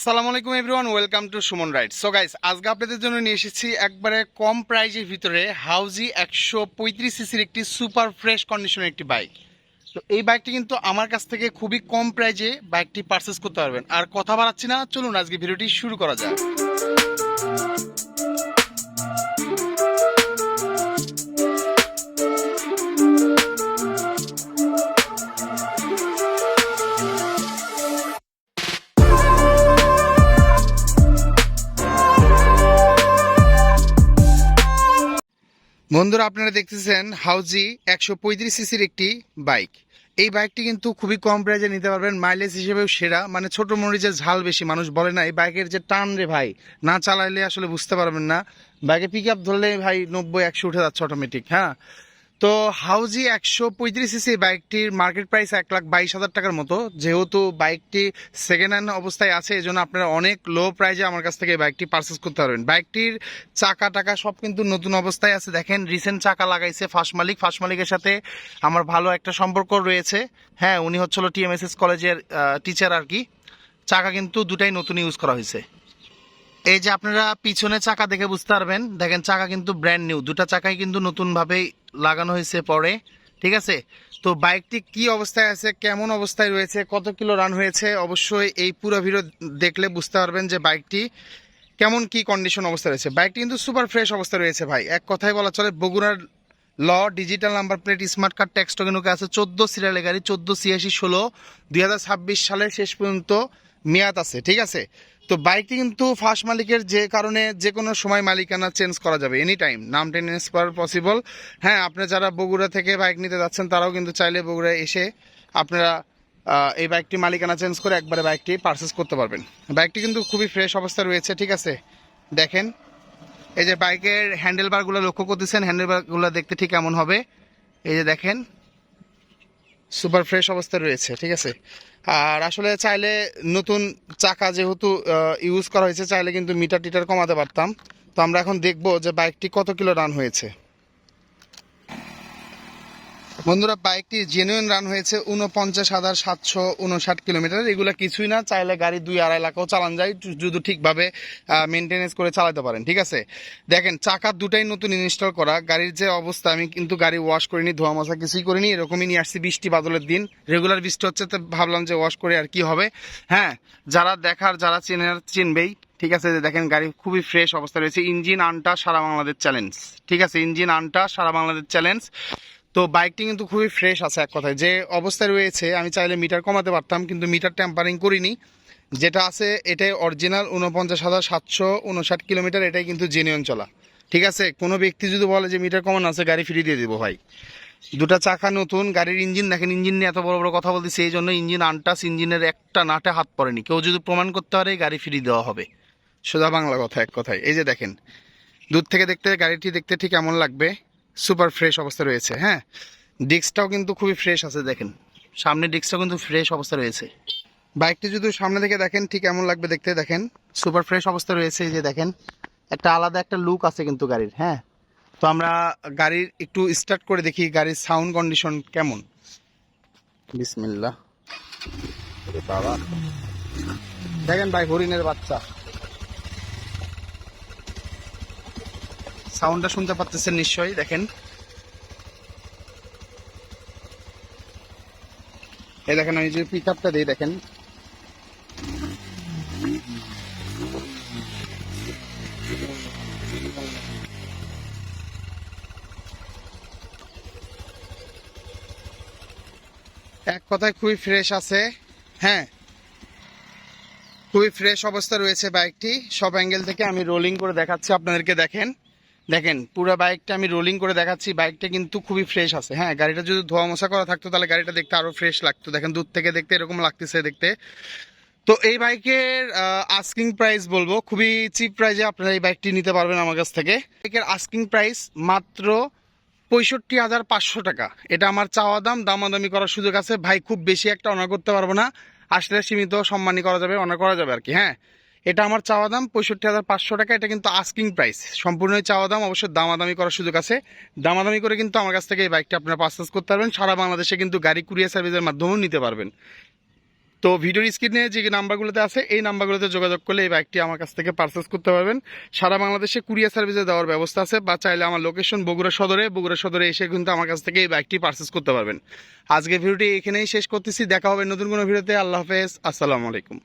আসসালামু আলাইকুম everyone welcome to Suman ride so guys আজকে আপনাদের জন্য নিয়ে এসেছি একবারে কম প্রাইজের ভিতরে হাউজি একশো পঁয়ত্রিশ সিসির একটি সুপার ফ্রেশ কন্ডিশনের একটি বাইক তো এই বাইকটি কিন্তু আমার কাছ থেকে খুবই কম প্রাইজে বাইকটি পারচেস করতে পারবেন। আর কথা বাড়াচ্ছি না, চলুন আজকে ভিডিওটি শুরু করা যাক। বন্ধুরা, আপনারা দেখতেছেন হাউজি একশো পঁয়ত্রিশ সিসির একটি বাইক। এই বাইকটি কিন্তু খুবই কম প্রাইজে নিতে পারবেন মাইলেজ হিসেবেও সেরা। মানে ছোট মরিচের ঝাল বেশি, মানুষ বলে না, এই বাইকের যে টান রে ভাই, না চালাইলে আসলে বুঝতে পারবেন না। বাইকে পিক আপ ধরলে ভাই নব্বই, একশো উঠে যাচ্ছে অটোমেটিক হ্যাঁ? তো হাউজি একশো পঁয়ত্রিশ সিসি বাইকটির মার্কেট প্রাইস এক লাখ বাইশ হাজার টাকার মতো। যেহেতু বাইকটি সেকেন্ড হ্যান্ড অবস্থায় আছে এই জন্য আপনারা অনেক লো প্রাইজে আমার কাছ থেকে বাইকটি পারচেস করতে পারবেন। বাইকটির চাকা টাকা সব কিন্তু নতুন অবস্থায় আছে। দেখেন রিসেন্ট চাকা লাগাইছে ফার্স্ট মালিক। ফার্স্ট মালিকের সাথে আমার ভালো একটা সম্পর্ক রয়েছে। হ্যাঁ উনি হচ্ছিল টিএমএসএস কলেজের টিচার আর কি। চাকা কিন্তু দুটাই নতুন ইউজ করা হয়েছে। এই যে আপনারা পিছনে চাকা দেখে বুঝতে পারবেন, দেখেন চাকা কিন্তু ব্র্যান্ড নিউ দুটা চাকাই কিন্তু নতুনভাবেই লাগানো হয়েছে পরে, ঠিক আছে? তো বাইকটি কি অবস্থায় আছে, কেমন অবস্থায় রয়েছে, কত কিলো রান হয়েছে, অবশ্যই এই পুরো ভিডিও দেখলে বুঝতে পারবেন যে বাইকটি কেমন কি কন্ডিশন অবস্থায় রয়েছে। বাইকটি কিন্তু সুপার ফ্রেশ অবস্থায় রয়েছে ভাই। এক কথায় বলা চলে, বগুড়ার ল digital number plate smart card tax টোকেনুকে আছে। চোদ্দ সিরিয়ালের গাড়ি, চোদ্দ ছিয়াশি ষোলো, দুই সালের শেষ পর্যন্ত মেয়াদ আছে, ঠিক আছে? তো বাইকটি কিন্তু ফার্স্ট মালিকের যে কারণে যে কোনো সময় মালিকানা চেঞ্জ করা যাবে এনি টাইম নাম টেনেন্স করার পসিবল হ্যাঁ আপনি যারা বগুড়া থেকে বাইক নিতে যাচ্ছেন, তারাও কিন্তু চাইলে বগুড়া এসে আপনারা এই বাইকটি মালিকানা চেঞ্জ করে একবারে বাইকটি পারচেস করতে পারবেন। বাইকটি কিন্তু খুবই ফ্রেশ অবস্থা রয়েছে, ঠিক আছে? দেখেন, এই যে বাইকের হ্যান্ডেল বারগুলো লক্ষ্য করতেছেন হ্যান্ডেল বারগুলো দেখতে ঠিক এমন হবে। এই যে দেখেন সুপার ফ্রেশ অবস্থায় রয়েছে, ঠিক আছে? আর আসলে চাইলে নতুন চাকা যেহেতু ইউজ করা হয়েছে, চাইলে কিন্তু মিটার টিটার কমাতে পারতাম। তো আমরা এখন দেখব যে বাইকটি কত কিলো রান হয়েছে। বন্ধুরা বাইকটি জেনুইন রান হয়েছে উনপঞ্চাশ হাজার সাতশো উনষাট কিলোমিটার এগুলো কিছুই না, চাইলে গাড়ি দুই আড়াই লাখও চালান যায় যদি ঠিকভাবে মেনটেনেন্স করে চালাতে পারেন, ঠিক আছে? দেখেন, চাকা দুটাই নতুন ইনস্টল করা। গাড়ির যে অবস্থা, আমি কিন্তু গাড়ি ওয়াশ করিনি, ধোয়া মশা কিছুই করিনি, এরকমই নিয়ে আসছি বৃষ্টি বাদলের দিন। রেগুলার বৃষ্টি হচ্ছে, তো ভাবলাম যে ওয়াশ করে আর কি হবে। হ্যাঁ যারা দেখার, যারা চেনার, চিনবেই, ঠিক আছে? দেখেন, গাড়ি খুবই ফ্রেশ অবস্থা রয়েছে। ইঞ্জিন আনটা সারা বাংলাদেশ চ্যালেঞ্জ ঠিক আছে? ইঞ্জিন আনটা সারা বাংলাদেশ চ্যালেঞ্জ তো বাইকটি কিন্তু খুবই ফ্রেশ আছে এক কথায়। যে অবস্থায় রয়েছে, আমি চাইলে মিটার কমাতে পারতাম, কিন্তু মিটার ট্যাম্পারিং করিনি। যেটা আছে, এটাই অরিজিনাল উনপঞ্চাশ হাজার সাতশো উনষাট কিলোমিটার, এটাই কিন্তু জেনুইন চলা। ঠিক আছে? কোনো ব্যক্তি যদি বলে যে মিটার কমানো আছে, গাড়ি ফ্রি দিয়ে দেবো ভাই। দুটা চাকা নতুন, গাড়ির ইঞ্জিন দেখেন ইঞ্জিন নিয়ে এত বড় বড় কথা বলতেছি, এই জন্য ইঞ্জিন আনটাস ইঞ্জিনের একটা নাটে হাত পড়েনি। কেউ যদি প্রমাণ করতে পারে, গাড়ি ফ্রি দেওয়া হবে। সোজা বাংলা কথা এক কথায়। এই যে দেখেন, দূর থেকে দেখতে, গাড়িটি দেখতে ঠিক এমন লাগবে। সুপার ফ্রেশ অবস্থা রয়েছে হ্যাঁ? ডিস্কটাও কিন্তু খুবই ফ্রেশ আছে, দেখেন। সামনে ডিস্কটাও কিন্তু ফ্রেশ অবস্থা রয়েছে। বাইকটি যদি সামনে থেকে দেখেন, ঠিক এমন লাগবে দেখতে, দেখেন। সুপার ফ্রেশ অবস্থা রয়েছে যে দেখেন। একটা আলাদা একটা লুক আছে কিন্তু গাড়ির হ্যাঁ? তো আমরা গাড়ির একটু স্টার্ট করে দেখি, গাড়ির সাউন্ড কন্ডিশন কেমন। বাবা দেখেন ভাই, হরিণের বাচ্চা। সাউন্ডটা শুনতে পাচ্ছেন নিশ্চয়ই, দেখেন। এই দেখেন, আমি যে পিক আপটা দিই, দেখেন। এক কথায় খুবই ফ্রেশ আছে। হ্যাঁ। খুবই ফ্রেশ অবস্থা রয়েছে বাইকটি সব অ্যাঙ্গেল থেকে আমি রোলিং করে দেখাচ্ছি, আপনাদেরকে দেখেন। দেখেন, পুরো বাইকটা আমি রোলিং করে দেখাচ্ছি, বাইকটা কিন্তু খুবই ফ্রেশ আছে। হ্যাঁ গাড়িটা যদি ধোয়া মশা করা থাকতো, তাহলে গাড়িটা দেখতে আরও ফ্রেশ লাগতো। দেখেন, দূর থেকে দেখতে এরকম লাগতেছে দেখতে। তো এই বাইকের আস্কিং প্রাইস বলব, খুবই চিপ প্রাইসে আপনারা এই বাইকটি নিতে পারবেন আমার কাছ থেকে। বাইকের আস্কিং প্রাইস মাত্র পঁয়ষট্টি হাজার পাঁচশো টাকা। এটা আমার চাওয়া দাম, দামাদামি করার সুযোগ আছে। ভাই, খুব বেশি একটা অনার করতে পারব না। আসলে সীমিত সম্মানী করা যাবে অনার করা যাবে আর কি হ্যাঁ। এটা আমার চাওয়া দাম পঁয়ষট্টি হাজার পাঁচশো টাকা, এটা কিন্তু আস্কিং প্রাইস সম্পূর্ণই চাওয়া দাম অবশ্যই দামাদামি করার সুযোগ আছে। দামাদামি করে কিন্তু আমার কাছ থেকে এই বাইকটা আপনারা পারচেস করতে পারবেন। সারা বাংলাদেশে কিন্তু গাড়ি কুরিয়ার সার্ভিসের মাধ্যমেও নিতে পারবেন। তো ভিডিওর স্ক্রিনে যে নাম্বারগুলোতে আছে, এই নাম্বারগুলোতে যোগাযোগ করলে এই বাইকটি আমার কাছ থেকে পারচেস করতে পারবেন। সারা বাংলাদেশে কুরিয়ার সার্ভিসে দেওয়ার ব্যবস্থা আছে, বা চাইলে আমার লোকেশন বগুড়া সদরে বগুড়া সদরে এসে কিন্তু আমার কাছ থেকে এই বাইকটি পারচেস করতে পারবেন। আজকে ভিডিওটি এখানেই শেষ করতেছি। দেখা হবে নতুন কোনো ভিডিওতে। আল্লাহ হাফেজ। আসসালামু আলাইকুম।